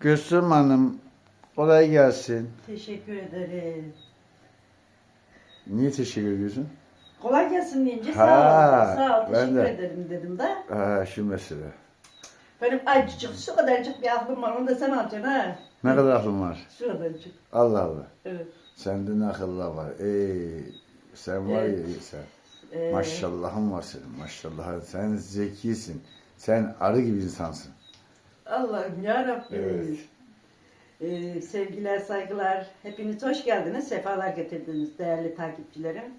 Gülsüm Hanım kolay gelsin. Teşekkür ederim. Niye teşekkür ediyorsun? Kolay gelsin deyince Ha, sağ ol. Sağ ol. ben Teşekkür de. ederim dedim de. Ha şu mesele. Benim acıcık şu kadarcık bir aklım var. Onu da sen alacaksın ha. Ne kadar aklın var? Şu kadarcık. Allah Allah. Evet. Sende ne akıllar var. Ey sen var ya sen. Ee, Maşallahın var senin maşallah. Sen zekisin. Sen arı gibi insansın. Allah'ım yarabbim. Evet. Ee, sevgiler, saygılar. Hepiniz hoş geldiniz. Sefalar getirdiniz değerli takipçilerim.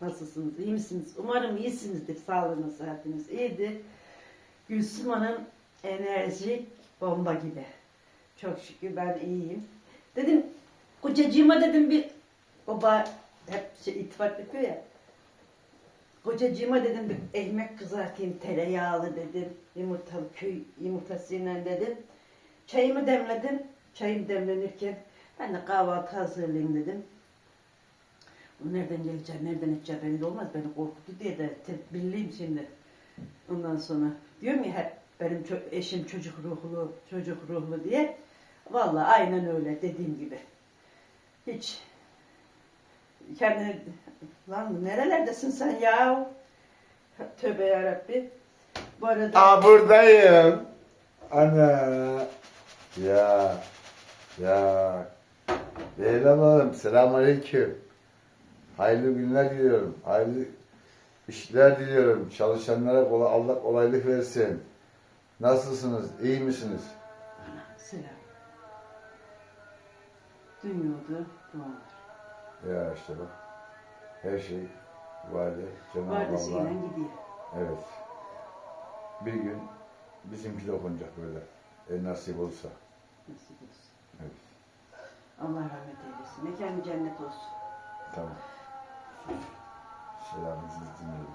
Nasılsınız? iyi misiniz? Umarım iyisinizdir. Sağlığınız, sıhhatiniz iyidir. Gülsüm Hanım enerjik bomba gibi. Çok şükür ben iyiyim. Dedim kocacığıma dedim bir baba hep şey, ittifak yapıyor ya. Kocacığıma dedim bir ekmek kızartayım tereyağlı dedim. Yumurtalı köy yumurtasıyla dedim. Çayımı demledim. Çayım demlenirken ben de kahvaltı hazırlayayım dedim. Bu nereden gelecek, nereden edecek belli olmaz. Beni korkuttu diye de tedbirliyim şimdi. Ondan sonra diyorum ya hep benim ço- eşim çocuk ruhlu, çocuk ruhlu diye. Vallahi aynen öyle dediğim gibi. Hiç kendini lan nerelerdesin sen ya? Tövbe yarabbi. Bu arada Aa buradayım. Ana. Ya. Ya. Leyla Hanım selamünaleyküm. Hayırlı günler diliyorum. Hayırlı işler diliyorum. Çalışanlara kolay, Allah kolaylık versin. Nasılsınız? İyi misiniz? Ana, selam. Duymuyordu, dualar. Ya işte bak. Her şey vade Cenab-ı Vardesiyle Allah. gidiyor. Evet. Bir gün bizimki de okunacak böyle. E, nasip olursa. Nasip olsun. Evet. Allah rahmet eylesin. Mekanı cennet olsun. Tamam. Selamınızı dinliyorum.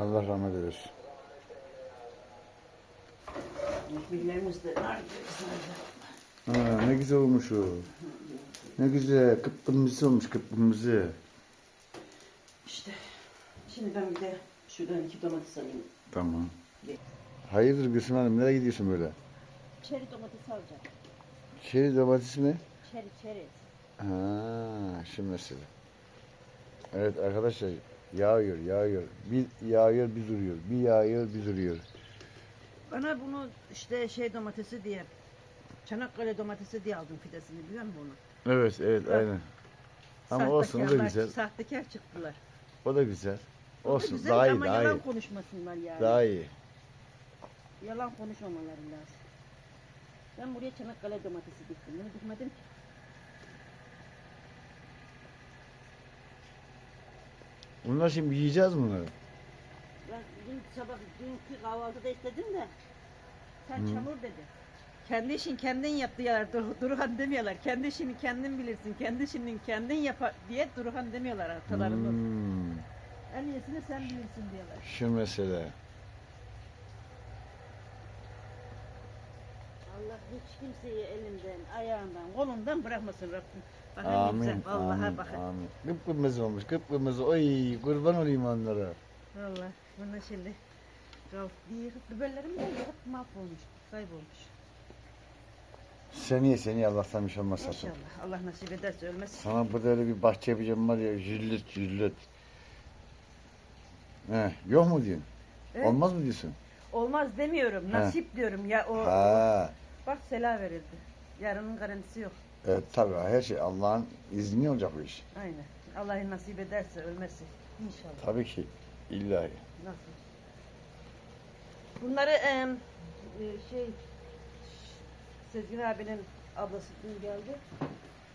Allah rahmet eylesin. Ekmeklerimiz de nar. Aa, ne güzel olmuş o. Ne güzel. Kıpkırmızı olmuş kıpkırmızı. İşte. Şimdi ben bir de şuradan iki domates alayım. Tamam. Hayırdır Gülsüm Hanım nereye gidiyorsun böyle? Çeri domatesi alacağım. Çeri domates mi? Çeri çeri. Ha, şu mesele. Evet arkadaşlar yağıyor yağıyor. Bir yağıyor bir duruyor. Bir yağıyor bir duruyor. Bana bunu işte şey domatesi diye Çanakkale domatesi diye aldım fidesini biliyor musun onu? Evet evet Evet. aynen. Ama olsun o da güzel. Sahtekar çıktılar. O da güzel. O da Olsun güzel daha iyi ama daha yalan iyi. konuşmasınlar yani. Daha iyi. Yalan konuşmamaları lazım. Ben buraya Çanakkale domatesi diktim. Bunu dikmedim ki. Bunlar şimdi yiyeceğiz bunları. Ben dün sabah dünkü kahvaltıda istedim de sen çamur dedi. Kendi işin kendin yap diyorlar. Dur, Duruhan demiyorlar. Kendi işini kendin bilirsin. Kendi işini kendin yap diye Duruhan demiyorlar atalarımız. Hmm, En iyisini sen bilirsin diyorlar. şu mesele. Allah hiç kimseyi elinden, ayağından, kolundan bırakmasın Rabbim. Ne Amin. güzel. Vallahi amin, bakın. amin. Kıpkırmızı olmuş kıpkırmızı. Oy kurban olayım onlara. Vallahi buna şimdi kalk diye biberlerim de hep mahvolmuş, kaybolmuş. Seneye seneye Allah'tan bir şey olmaz satın. İnşallah Allah nasip ederse ölmez. Sana burada öyle bir bahçe yapacağım var ya jillet jillet. He, yok mu diyorsun? Evet. Olmaz mı diyorsun? Olmaz demiyorum, nasip diyorum ya o. Ha. Bak sela verildi. Yarının garantisi yok. Evet tabii her şey Allah'ın izni olacak bu iş. Aynen. Allah nasip ederse ölmesi. İnşallah. Tabii ki. İllahi. Nasıl? Bunları e, şey Sezgin abinin ablası dün geldi.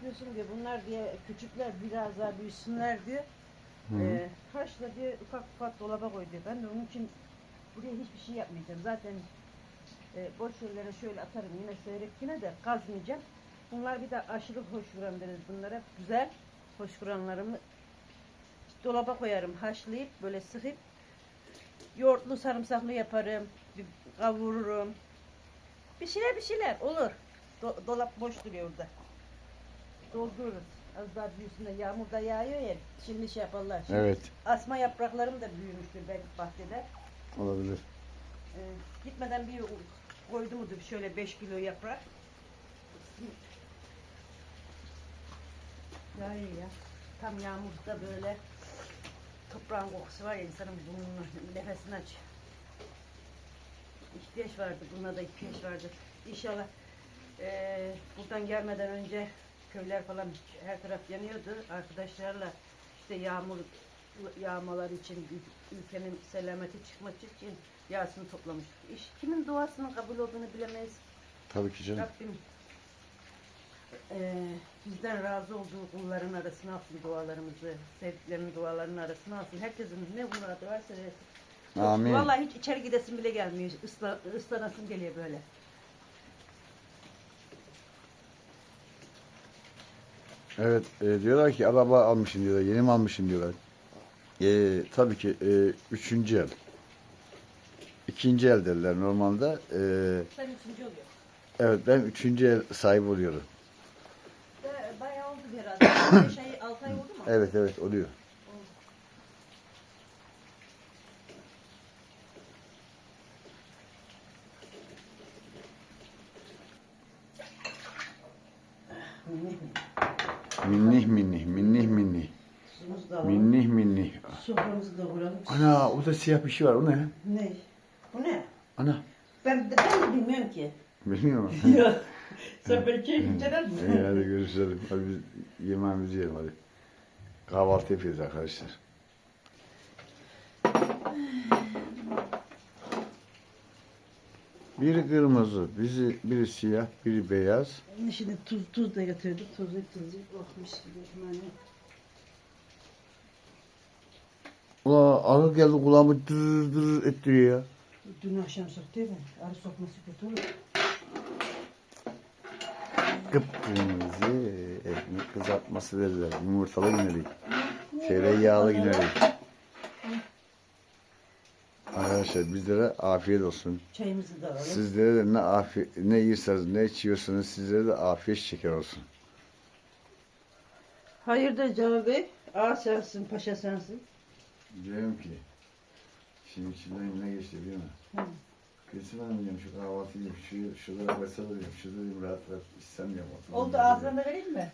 Diyorsun diyor bunlar diye küçükler biraz daha büyüsünler diyor. Hı. E, haşla diye ufak ufak dolaba koy diyor. Ben de onun için buraya hiçbir şey yapmayacağım. Zaten e, boş yerlere şöyle atarım yine seyrekkine de kazmayacağım. Bunlar bir de aşırı hoşvuran deriz bunlara. Güzel hoşvuranlarımı dolaba koyarım haşlayıp böyle sıkıp yoğurtlu sarımsaklı yaparım. Kavururum. Bir şeyler bir şeyler olur. Do- dolap boş duruyor orada. Doldururuz. Az daha büyüsün de yağmur da yağıyor ya. Şimdi şey yaparlar. Şimdi Evet. Asma yapraklarım da büyümüştür belki bahçede. Olabilir. Ee, gitmeden bir koydum mudur şöyle 5 kilo yaprak. Ya iyi ya. Tam yağmurda böyle toprağın kokusu var ya insanın burnunu nefesini aç. İhtiyaç vardı. Buna da ihtiyaç vardı. İnşallah eee, buradan gelmeden önce köyler falan her taraf yanıyordu. Arkadaşlarla işte yağmur yağmalar için ül- ülkenin selameti çıkması için yağsını toplamıştık. İş kimin duasının kabul olduğunu bilemeyiz. Tabii ki canım. Rabbim eee, bizden razı olduğu kulların arasına alsın dualarımızı, sevdiklerinin dualarının arasına alsın. Herkesin ne muradı varsa versin. Amin. Vallahi hiç içeri gidesim bile gelmiyor. Isla, ıslanasım geliyor böyle. Evet e, diyorlar ki araba almışsın diyorlar. Yeni mi almışsın diyorlar. E, tabii ki e, üçüncü el. İkinci el derler normalde. E, Sen üçüncü oluyor. evet ben üçüncü el sahibi oluyorum. Ba- Bayağı oldu herhalde. Beş ay, altı ay oldu mu? Evet evet oluyor. Minnih minnih minnih minnih. Da. Minnih minnih. Soframızı da kuralım. Ana orada siyah bir şey var o ne? Ne? Bu ne? Ana Ben ben de bilmiyorum ki. bilmiyor musun? Yok. Sen keyifli eder misin? İyi hadi görüşelim. Hadi biz yemeğimizi yiyelim hadi. Kahvaltı yapıyoruz arkadaşlar. Biri kırmızı, bizi, biri siyah, biri beyaz. Şimdi tuz, tuz da getirdik. Tuzu. Oh mis gibi. Yani. Ula ağır geldi kulağımı dır dır ettiriyor ya. Dün akşam soktu ya ben. Arı sokması kötü olur. Kıpkırmızı ekmek kızartması derler. Yumurtalı günelik. Tereyağlı günelik. Arkadaşlar bizlere afiyet olsun. Çayımızı da alalım. Sizlere de ne afiyet, ne yiyorsanız, ne içiyorsanız sizlere de afiyet şeker olsun. Hayırdır Cevap Bey? Ağa sensin, paşa sensin. Diyorum ki, şimdi içinden ne geçti biliyor musun? Hı. Gülsüm diyorum şu kahvaltı yiyeyim, şu, şurada mesela diyorum, şurada diyorum rahat rahat istemiyorum. Oldu ağzına da vereyim mi?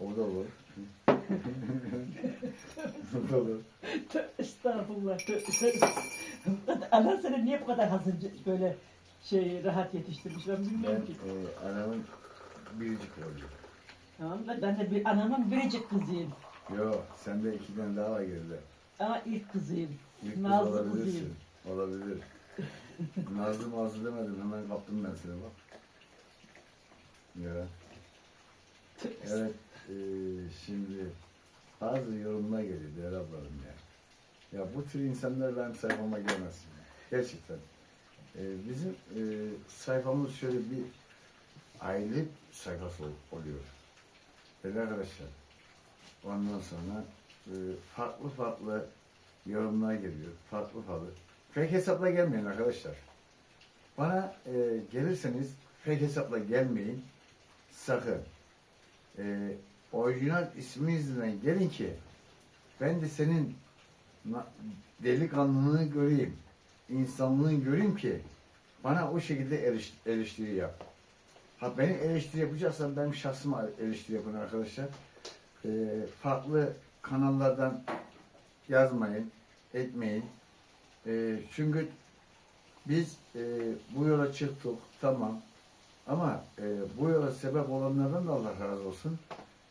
O da olur. o da olur. Estağfurullah. Ana seni niye bu kadar hazır böyle şey rahat yetiştirmiş ben Ben bilmiyorum ki. e, anamın biricik oğlu. Tamam da ben de bir anamın biricik kızıyım. Yo, sende iki tane daha var geride. Ama ilk kızıyım. Kız Nazlı olabilirsin. kızıyım. Olabilir. Nazlı mazlı demedim, hemen kaptım ben seni bak. Ya. Evet, e, şimdi bazı yorumlar geliyor değerli ablarım ya. Ya bu tür insanlar benim sayfama gelmez. Gerçekten. E, bizim e, sayfamız şöyle bir aile sayfası ol- oluyor. Evet arkadaşlar. Ondan sonra e, farklı farklı yorumlar geliyor. Farklı farklı. Fake hesapla gelmeyin arkadaşlar. Bana e, gelirseniz fake hesapla gelmeyin. Sakın. E, orijinal isminizle gelin ki ben de senin delikanlılığını göreyim. insanlığını göreyim ki bana o şekilde eleş- eleştiri yap. Ha beni eleştiri yapacaksan benim şahsıma eleştiri yapın arkadaşlar. E, farklı kanallardan yazmayın, etmeyin. E, çünkü biz e, bu yola çıktık, tamam. Ama e, bu yola sebep olanlardan da Allah razı olsun.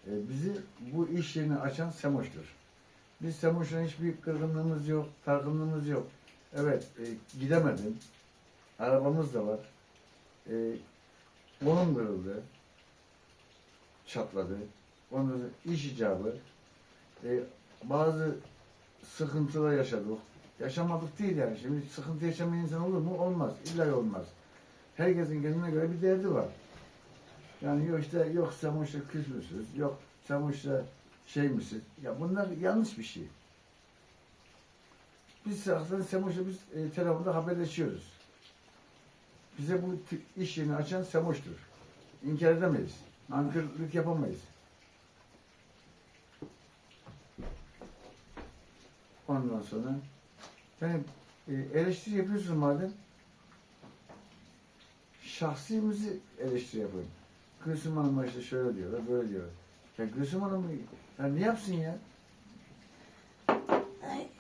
E, bizi bu iş yerini açan Semoş'tur. Biz Semoş'la hiçbir kırgınlığımız yok, targınlığımız yok. Evet, e, gidemedim. Arabamız da var. E, kolum kırıldı. Çatladı. Sonra iş icabı. E, bazı sıkıntılar yaşadık. Yaşamadık değil yani. Şimdi sıkıntı yaşamayan insan olur mu? Olmaz. İlla olmaz. Herkesin kendine göre bir derdi var. Yani yok işte yok sen işte küs? Yok sen işte şey misin? Ya bunlar yanlış bir şey. Biz aslında Semoş'la biz e, telefonda haberleşiyoruz. Bize bu iş yerini açan Semoş'tur. İnkar edemeyiz. Nankörlük yapamayız. Ondan sonra yani e, eleştiri yapıyorsun madem şahsimizi eleştiri yapın. Gülsüm Hanım'a işte şöyle diyorlar, böyle diyorlar. Ya Gülsüm Hanım ya ne yapsın ya?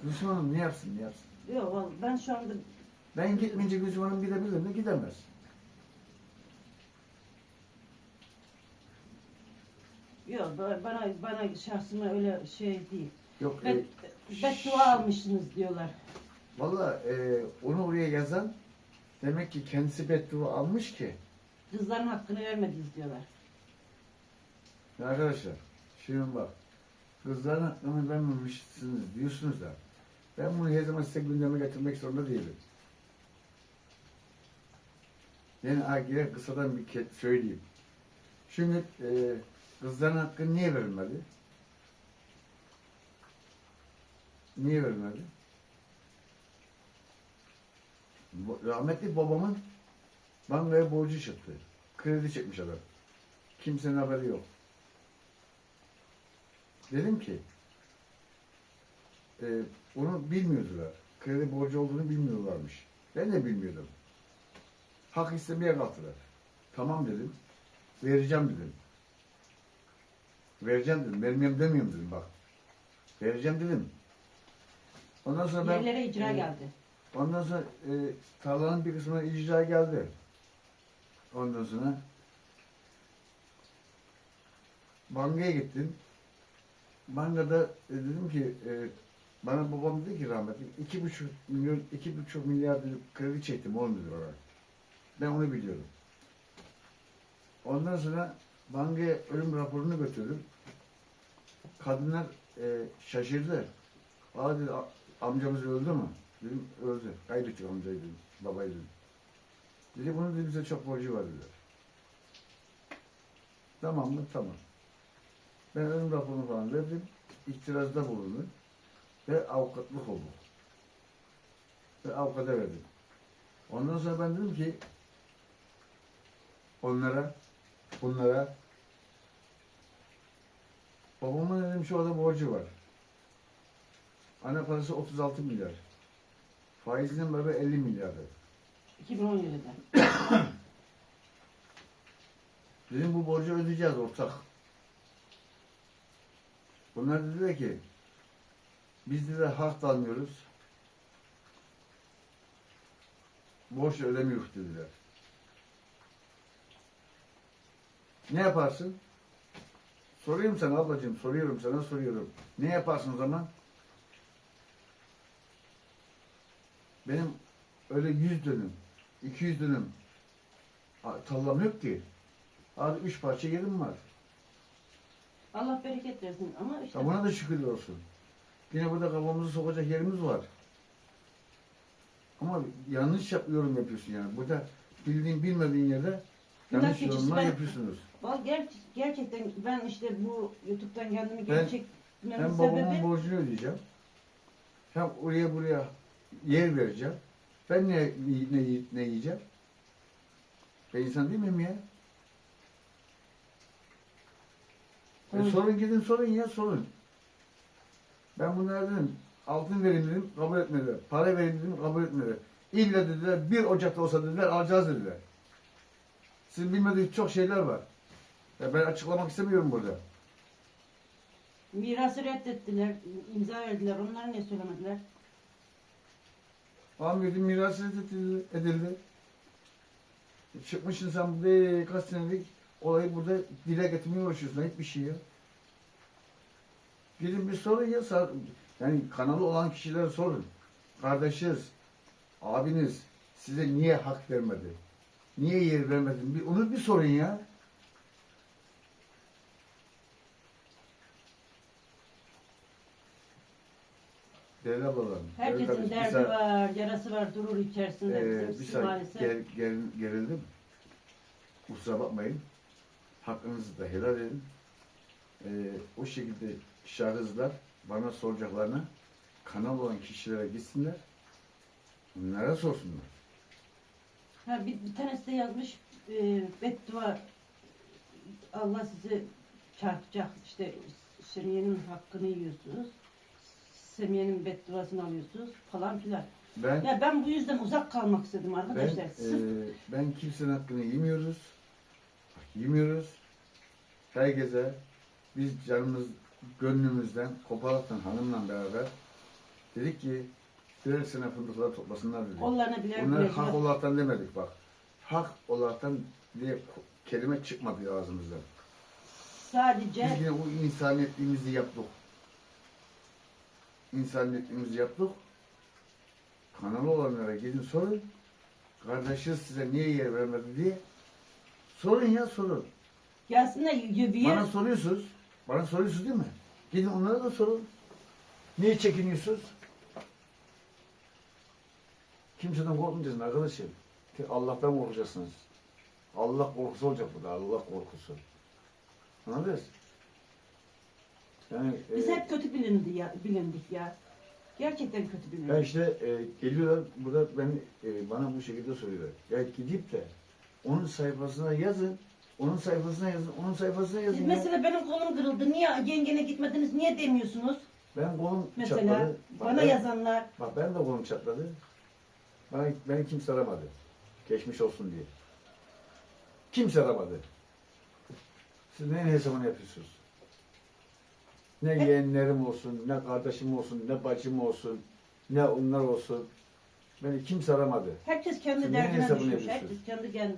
Gülsüm Hanım ne yapsın, ne yapsın? Yok vallahi ben şu anda Ben gitmeyince Gülsüm Hanım gidebilir mi? Gidemez. yok bana bana şahsıma öyle şey değil. Yok, Bet, e, beddua almışsınız diyorlar. valla e, onu oraya yazan demek ki kendisi beddua almış ki Kızların hakkını vermediniz diyorlar. Ya arkadaşlar, şimdi bak, kızların hakkını vermemişsiniz diyorsunuz da, ben bunu her zaman size gündeme getirmek zorunda değilim. Yani ha, yine kısadan bir söyleyeyim. Şimdi e, kızların hakkı niye verilmedi? Niye verilmedi? Bu- Rahmetli babamın bankaya borcu çıktı. Kredi çekmiş adam. Kimsenin haberi yok. Dedim ki e, onu bilmiyordular. Kredi borcu olduğunu bilmiyorlarmış. Ben de bilmiyordum. Hak istemeye kalktılar. Tamam dedim. Vereceğim dedim. Vereceğim dedim. Vermeyeyim demiyorum dedim bak. Vereceğim dedim. Ondan sonra ben... Yerlere icra e, geldi. Ondan sonra e, tarlanın bir kısmına icra geldi. Ondan sonra bankaya gittim. Bankada e, dedim ki e, bana babam dedi ki rahmetli iki buçuk milyon iki buçuk milyar dedi, kredi çektim oğlum dedi bana. Ben onu biliyorum. Ondan sonra bankaya ölüm raporunu götürdüm. Kadınlar e, şaşırdı. Aa dedi "a- amcamız öldü mü? Dedim öldü. Kaybettik amcayı dedim. Babayı dedim. Dedi bunun dedi, bize çok borcu var dedi. Tamam mı? Tamam. Ben ölüm raporunu falan verdim. İtirazda bulundum. Ve avukatlık oldu. Ve avukata verdim. Ondan sonra ben dedim ki onlara, bunlara babamın dedim şu anda borcu var. Ana parası 36 milyar. Faizle beraber 50 milyar. 2017'de. Dedim bu borcu ödeyeceğiz ortak. Bunlar dediler ki biz de hak da almıyoruz. Borç ödemiyoruz dediler. Ne yaparsın? Soruyorum sana ablacığım, soruyorum sana, soruyorum. Ne yaparsın o zaman? Benim öyle 100 dönüm, 200 dönüm tarlam yok ki. Abi üç parça yerim var. Allah bereket versin ama işte Ya buna da şükürler olsun. Yine burada kafamızı sokacak yerimiz var. Ama yanlış yap, yorum yapıyorsun yani. Burada bildiğin bilmediğin yerde yanlış Bilakis yorumlar ben- yapıyorsunuz. Val ger gerçekten ben işte bu YouTube'dan kendimi Ben- gerçeklememin Hem babamın borcunu ödeyeceğim. Hem oraya buraya yer vereceğim. Ben ne, ne, ne yiyeceğim? Ben insan değil miyim ya? E sorun gidin sorun ya sorun. Ben bunlara dedim altın verin dedim kabul etmediler. Para verin dedim kabul etmediler. İlla dediler bir Ocak'ta olsa dediler alacağız dediler. Sizin bilmediğiniz çok şeyler var. Ya ben açıklamak istemiyorum burada. mirası reddettiler, imza verdiler. Onları niye söylemediler? Ahmet'in mirası edildi. edildi. Çıkmışsın sen burada kaç senelik olayı burada dile getirmeye uğraşıyorsun. Hiçbir şey ya. Gidin bir sorun ya. Yani kanalı olan kişilere sorun. Kardeşiz, abiniz size niye hak vermedi? Niye yer vermedi? Bir, onu bir sorun ya. Ablalarım. değerli Herkesin derdi var, yarası var, durur içerisinde Ee, bir bizim saniye maalesef. ger, ger, gerildim. Kusura bakmayın. Hakkınızı da helal edin. Ee, o şekilde şahıslar bana soracaklarına kanal olan kişilere gitsinler. Onlara sorsunlar. Ha, bir, bir tanesi de yazmış e, beddua Allah sizi çarpacak işte Semiye'nin hakkını yiyorsunuz. Semiye'nin bedduasını alıyorsunuz falan filan. Ben Ya ben bu yüzden uzak kalmak istedim ben arkadaşlar. Sırf ben kimsenin hakkını yemiyoruz. Bak, yemiyoruz. Herkese biz canımız gönlümüzden koparatan hanımla beraber dedik ki birer sene fındıkları toplasınlar dedik. kollarına birer Bunları hak olaraktan demedik bak. Hak olaraktan diye kelime çıkmadı ağzımızdan. sadece Biz yine o insaniyetliğimizi yaptık. İnsaniyetliğimizi yaptık. Kanalı olanlara gidin sorun. Kardeşiniz size niye yer vermedi diye. Sorun ya sorun. gelsinler yürüyür. Bana soruyorsunuz. Bana soruyorsunuz değil mi? Gidin onlara da sorun. Niye çekiniyorsunuz? Kimseden korkmayacaksın arkadaşım. Tek Allah'tan korkacaksınız. Allah korkusu olacak burada. Allah korkusu. Anladınız? Yani Biz e, hep kötü bilindi ya, bilindik ya. Gerçekten kötü bilindik. ya işte e, geliyorlar burada beni e, bana bu şekilde soruyorlar. Ya gidip de onun sayfasına yazın. Onun sayfasına yazın. Onun sayfasına yazın. Siz ya. mesela benim kolum kırıldı. Niye yengene gitmediniz? Niye demiyorsunuz? Ben kolum Mesela çatladı. Bak bana ben- yazanlar. Bak ben de kolum çatladı. Bana, beni kimse aramadı. Geçmiş olsun diye. Kimse aramadı. Siz neyin hesabını yapıyorsunuz? Ne yeğenlerim olsun, ne kardeşim olsun, ne bacım olsun, ne onlar olsun. Beni kimse aramadı. Herkes kendi neyin derdine düşmüş. yapıyorsunuz? Herkes kendi kendi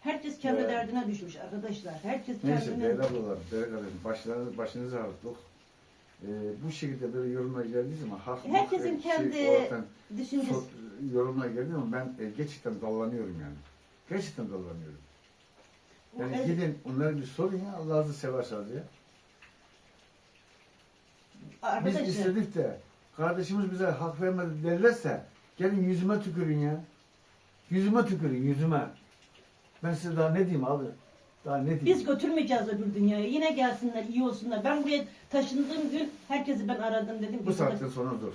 Herkes kendi Evet. derdine düşmüş arkadaşlar. Herkes Neyse kendine değerli ablalar, değerli kardeşim, başlarınız, başınızı ağrıttık. Ee, bu şekilde böyle yorumlar geldiği zaman hak hak, Herkesin e, kendi düşüncesi. Çok yorumlar geldi ama ben e, gerçekten dallanıyorum yani. Gerçekten dallanıyorum. Yani el- gidin onlara bir sorun ya Allah'ınızı severseniz Biz istedik de kardeşimiz bize hak vermedi derlerse gelin yüzüme tükürün ya. Yüzüme tükürün yüzüme. Ben size daha ne diyeyim abi? Daha ne diyeyim? biz götürmeyeceğiz öbür dünyaya. Yine gelsinler, iyi olsunlar. Ben buraya taşındığım gün herkesi ben aradım dedim. ki bu saatten sonra dur.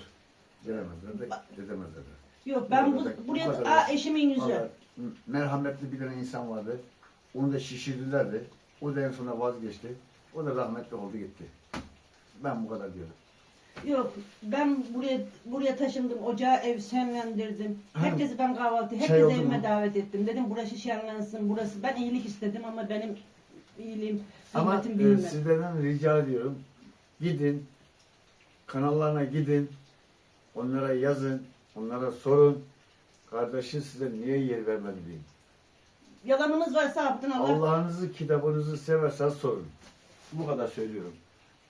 Gelemezler de edemezler de. Yok ben bu, kadar- buraya bu kadar Aa, olsun. eşimin yüzü. Vallahi merhametli bir tane insan vardı. Onu da şişirdilerdi. O da en sonunda vazgeçti. O da rahmetli oldu gitti. Ben bu kadar diyorum. Yok ben buraya buraya taşındım. Ocağı ev şenlendirdim. Ha. Herkesi ben kahvaltı, Şey herkesi oldu evime mu? davet ettim. Dedim burası şenlensin, burası. Ben iyilik istedim ama benim iyiliğim, Ama e, bilinmedi. sizlerden rica ediyorum. Gidin. Kanallarına gidin. Onlara yazın. Onlara sorun. Kardeşin size niye yer vermedi deyin. Yalanımız varsa abdın Allah. Allah'ınızı, kitabınızı severseniz sorun. Bu kadar söylüyorum.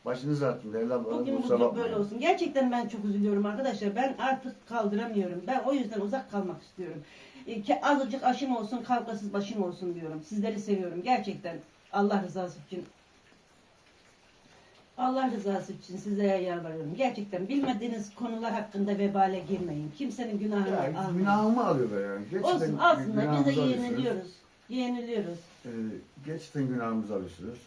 Başınız değerli ablalarım. Bugün kusura bugün bakmayın. böyle olsun. Gerçekten ben çok üzülüyorum arkadaşlar. Ben artık kaldıramıyorum. Ben o yüzden uzak kalmak istiyorum. E, azıcık aşım olsun, kavgasız başım olsun diyorum. Sizleri seviyorum. Gerçekten Allah rızası için. Allah rızası için sizlere yalvarıyorum. Gerçekten bilmediğiniz konular hakkında vebale girmeyin. Kimsenin günahını Ya, almayın. günahımı alıyorlar yani. Gerçekten Olsun alsınlar. Biz de alıyorsunuz. yeniliyoruz. Yeniliyoruz. Ee, gerçekten günahımızı alıyorsunuz.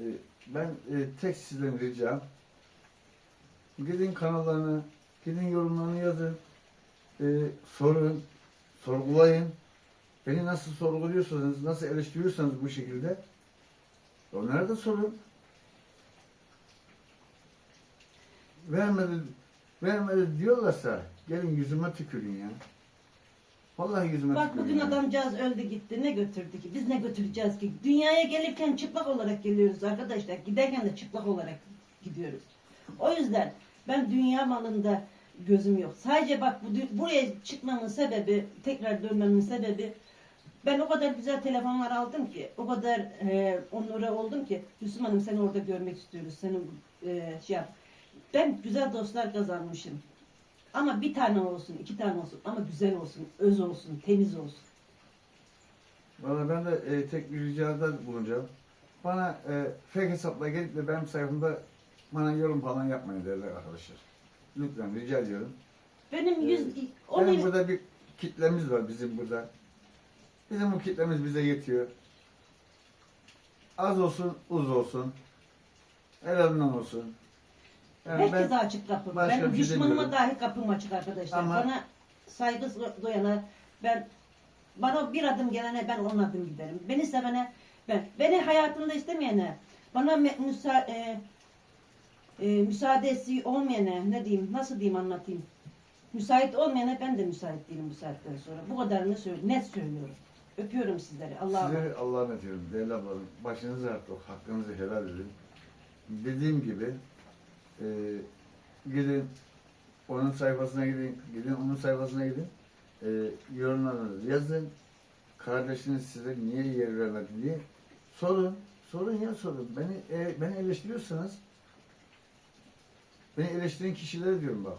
Ee, ben e, tek sizden ricam gidin kanallarına, gidin yorumlarını yazın, Ee, sorun, sorgulayın. Beni nasıl sorguluyorsanız, nasıl eleştiriyorsanız bu şekilde onlara da sorun. Vermedi, vermedi diyorlarsa gelin yüzüme tükürün ya. Vallahi yüzüme Bak bugün ya. adamcağız öldü gitti. Ne götürdü ki? Biz ne götüreceğiz ki? Dünyaya gelirken çıplak olarak geliyoruz arkadaşlar. Giderken de çıplak olarak gidiyoruz. O yüzden ben dünya malında gözüm yok. Sadece bak bu buraya çıkmamın sebebi, tekrar dönmemin sebebi ben o kadar güzel telefonlar aldım ki, o kadar e, onura oldum ki, Hüsnü Hanım seni orada görmek istiyoruz, seni e, şey yap. Ben güzel dostlar kazanmışım. Ama bir tane olsun, iki tane olsun ama güzel olsun, öz olsun, temiz olsun. Valla ben de e, tek bir ricada bulunacağım. Bana e, fake hesapla gelip de benim sayfamda bana yorum falan yapmayın değerli arkadaşlar. Lütfen rica ediyorum. Benim yüz, Evet. onu Benim burada bir kitlemiz var bizim burada. Bizim bu kitlemiz bize yetiyor. Az olsun, uz olsun. Helalinden olsun. Yani herkese ben açık kapım. başka Benim bir şey düşmanıma demiyorum. dahi kapım açık arkadaşlar. Ama- Bana saygı doyana ben bana bir adım gelene ben on adım giderim. Beni sevene ben. Beni hayatımda istemeyene bana me- müsa, e, e, müsaadesi olmayana ne diyeyim nasıl diyeyim anlatayım. Müsait olmayana ben de müsait değilim bu saatten sonra. Bu kadarını söyle, net söylüyorum. Öpüyorum sizleri. Allah'a emanet. Size Allah'a emanet ediyorum değerli ablalarım. Başınızı artık hakkınızı helal edin. Dediğim gibi e, gidin onun sayfasına gidin, gidin onun sayfasına gidin. E, yorumlarınızı yazın. Kardeşiniz size niye yer vermedi diye sorun. Sorun ya sorun. Beni e, beni eleştiriyorsanız beni eleştiren kişilere diyorum bak.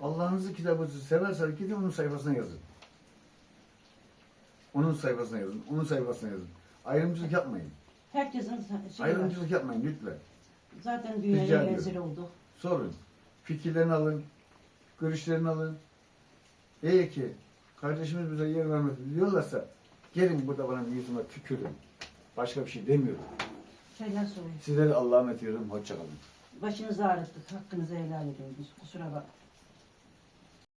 Allah'ınızı kitabınızı severseniz gidin onun sayfasına yazın. Onun sayfasına yazın. Onun sayfasına yazın. Ayrımcılık yapmayın. Herkesin şeyi var. Ayrımcılık yapmayın lütfen. Zaten Rica dünyaya ediyorum. rezil olduk. Sorun. Fikirlerini alın. Görüşlerini alın. Eğer ki kardeşimiz bize yer vermedi diyorlarsa gelin burada bana yüzüme tükürün. Başka bir şey demiyorum. Şeyler söyleyeyim. Sizleri Allah'a emanet ediyorum. Hoşçakalın. Başınızı ağrıttık. Hakkınızı helal edin. Kusura bak.